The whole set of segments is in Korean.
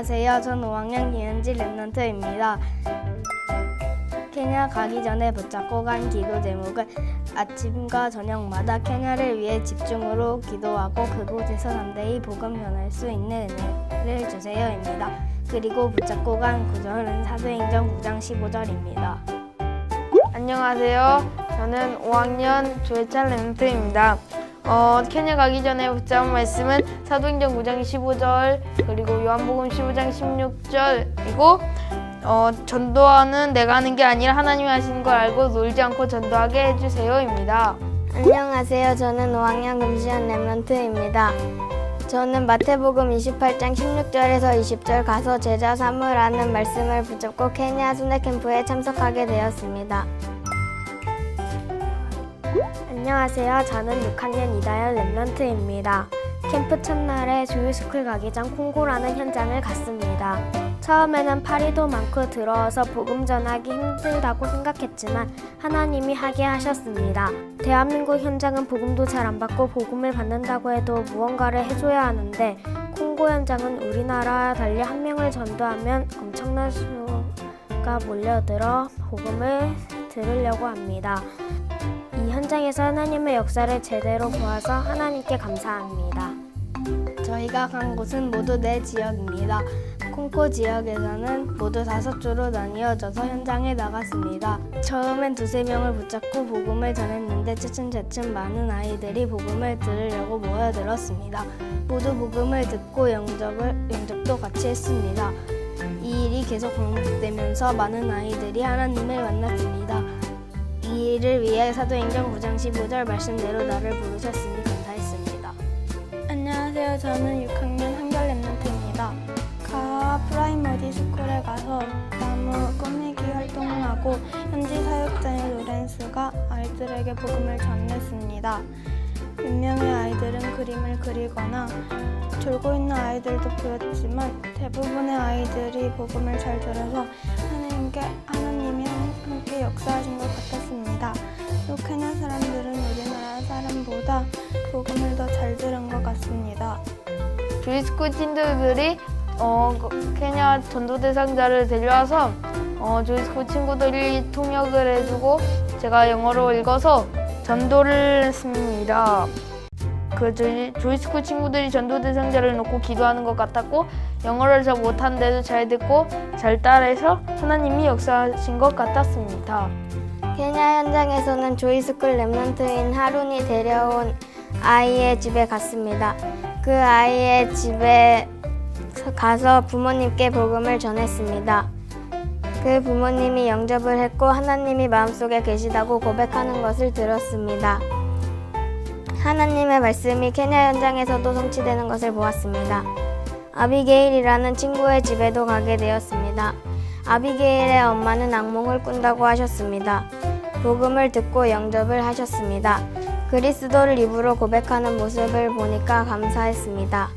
안녕하세요. 전 5학년 김현지 랩런트입니다. 케냐 가기 전에 붙잡고 간 기도 제목은 아침과 저녁마다 케냐를 위해 집중으로 기도하고 그곳에서 담대히 복음 전할 수 있는 은혜를 주세요입니다. 그리고 붙잡고 간 구절은 사도행전 9장 15절입니다. 안녕하세요. 저는 5학년 조혜찬 렌트입니다. 어, 케냐 가기 전에 붙잡은 말씀은 사도행전 9장 15절 그리고 요한복음 15장 16절이고 어, 전도하는 내가 하는 게 아니라 하나님이 하시는 걸 알고 놀지 않고 전도하게 해주세요입니다. 안녕하세요. 저는 5학년 금시현 랩런트입니다. 저는 마태복음 28장 16절에서 20절 가서 제자 삼으라는 말씀을 붙잡고 케냐 순회 캠프에 참석하게 되었습니다. 안녕하세요. 저는 6학년 이다현 랩런트입니다. 캠프 첫날에 주유스쿨 가기 전 콩고라는 현장을 갔습니다. 처음에는 파리도 많고 들어와서 복음 전하기 힘들다고 생각했지만 하나님이 하게 하셨습니다. 대한민국 현장은 복음도 잘 안 받고 복음을 받는다고 해도 무언가를 해줘야 하는데 콩고 현장은 우리나라와 달리 한 명을 전도하면 엄청난 수가 몰려들어 복음을 들으려고 합니다. 이 현장에서 하나님의 역사를 제대로 보아서 하나님께 감사합니다. 저희가 간 곳은 모두 네 지역입니다. 콩코 지역에서는 모두 다섯 조로 나뉘어져서 현장에 나갔습니다. 처음엔 두세 명을 붙잡고 복음을 전했는데 차츰차츰 많은 아이들이 복음을 들으려고 모여들었습니다. 모두 복음을 듣고 영접을, 영접도 같이 했습니다. 이 일이 계속 반복되면서 많은 아이들이 하나님을 만났습니다. 이 일을 위해 사도행전 9장 15절 말씀대로 나를 부르셨으니 감사했습니다. 안녕하세요. 저는 6학년 한결 랩런트입니다. 가하 프라이머리 스쿨에 가서 나무 꾸미기 활동을 하고 현지 사역자인 로렌스가 아이들에게 복음을 전했습니다. 몇 명의 아이들은 그림을 그리거나 졸고 있는 아이들도 보였지만 대부분의 아이들이 복음을 잘 들어서 하나님께 하나님이 함께 역사하신 것 같았습니다. 또 케냐 사람들은 우리나라 사람보다 복음을 더 잘 들은 것 같습니다. 조이스쿨 친구들이 어, 그 케냐 전도 대상자를 데려와서 어, 조이스쿨 친구들이 통역을 해주고 제가 영어로 읽어서 전도를 했습니다. 그 조이, 조이스쿨 친구들이 전도 대상자를 놓고 기도하는 것 같았고 영어를 잘 못하는데도 잘 듣고 잘 따라해서 하나님이 역사하신 것 같았습니다. 케냐 현장에서는 조이스쿨 랩런트인 하룬이 데려온 아이의 집에 갔습니다. 그 아이의 집에 가서 부모님께 복음을 전했습니다. 그 부모님이 영접을 했고 하나님이 마음속에 계시다고 고백하는 것을 들었습니다. 하나님의 말씀이 케냐 현장에서도 성취되는 것을 보았습니다. 아비게일이라는 친구의 집에도 가게 되었습니다. 아비게일의 엄마는 악몽을 꾼다고 하셨습니다. 복음을 듣고 영접을 하셨습니다. 그리스도를 입으로 고백하는 모습을 보니까 감사했습니다.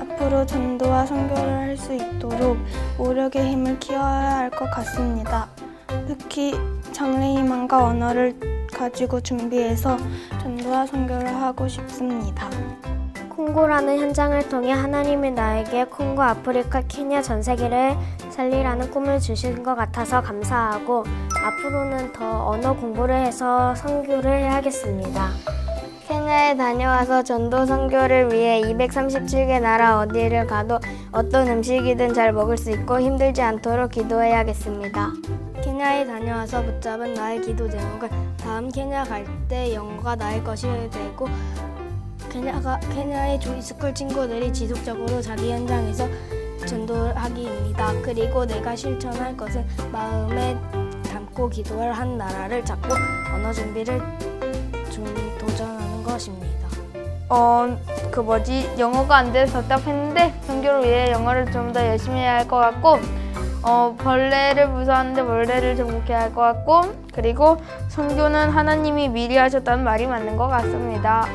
앞으로 전도와 선교를 할 수 있도록 오력의 힘을 키워야 할 것 같습니다. 특히 장래희망과 언어를 가지고 준비해서 전도와 선교를 하고 싶습니다. 콩고라는 현장을 통해 하나님이 나에게 콩고, 아프리카, 케냐 전 세계를 살리라는 꿈을 주신 것 같아서 감사하고 앞으로는 더 언어 공부를 해서 선교를 해야겠습니다. 케냐에 다녀와서 전도 선교를 위해 237개 나라 어디를 가도 어떤 음식이든 잘 먹을 수 있고 힘들지 않도록 기도해야겠습니다. 케냐에 다녀와서 붙잡은 나의 기도 제목은 다음 케냐 갈 때 영어가 나의 것이 되고 케냐가, 케냐의 조이스쿨 친구들이 지속적으로 자기 현장에서 전도하기입니다. 그리고 내가 실천할 것은 마음에 담고 기도를 한 나라를 찾고 언어 준비를 좀 도전하는 것입니다. 어, 그 뭐지 영어가 안 돼서 답답했는데 선교를 위해 영어를 좀 더 열심히 해야 할 것 같고 어, 벌레를 무서워하는데 벌레를 정복해야 할 것 같고 그리고 선교는 하나님이 미리 하셨다는 말이 맞는 것 같습니다.